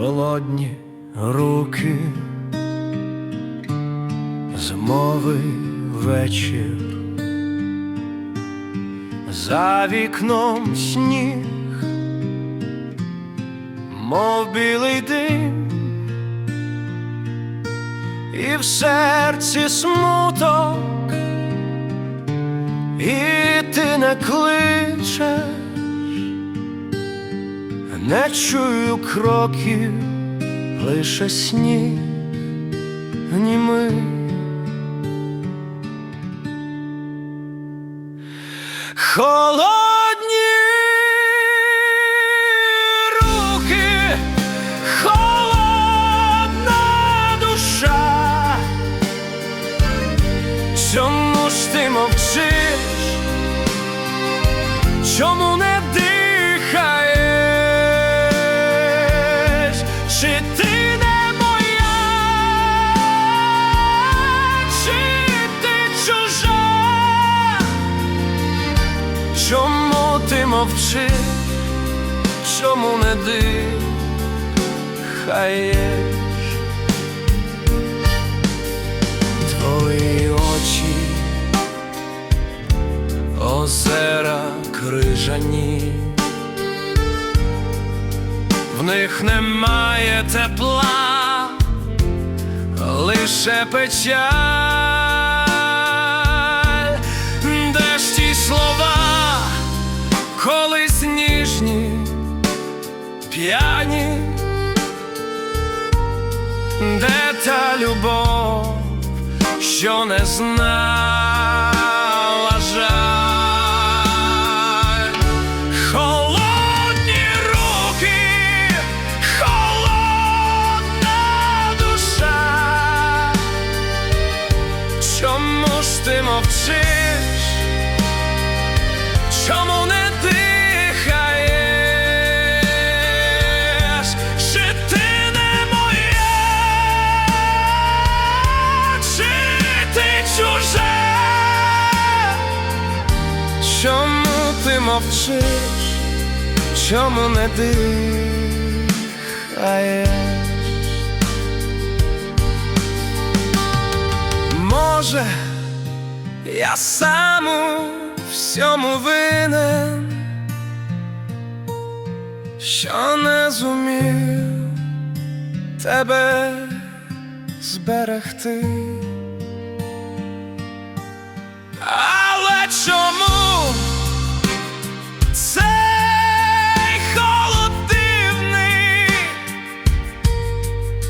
холодні руки, змови вечір, за вікном сніг, мов білий дим, і в серці смуток, і ти не кличеш не чую кроків, лише сніг німий. Холодні руки, холодна душа. Чому ж ти мовчиш? Чому Чому ти мовчиш? Чому не дихаєш? Твої очі, озера крижані, в них немає тепла, лише печаль, колись ніжні, п'яні, де та любов, що не знала жаль. Холодні руки, холодна душа. Чому ж ти мовчиш? Мовчиш? Чому не дихаєш? Може, я сам у всьому винен, що не зумів тебе зберегти.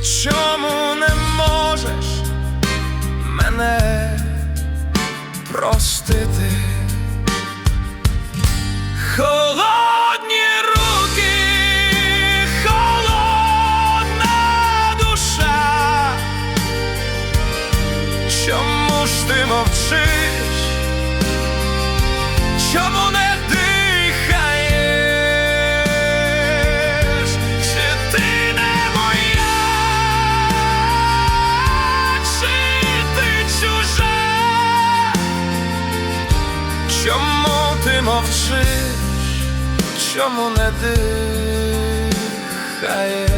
Чому не можеш мене простити? Холодні Чому ти мовчиш? Чому не дихаєш?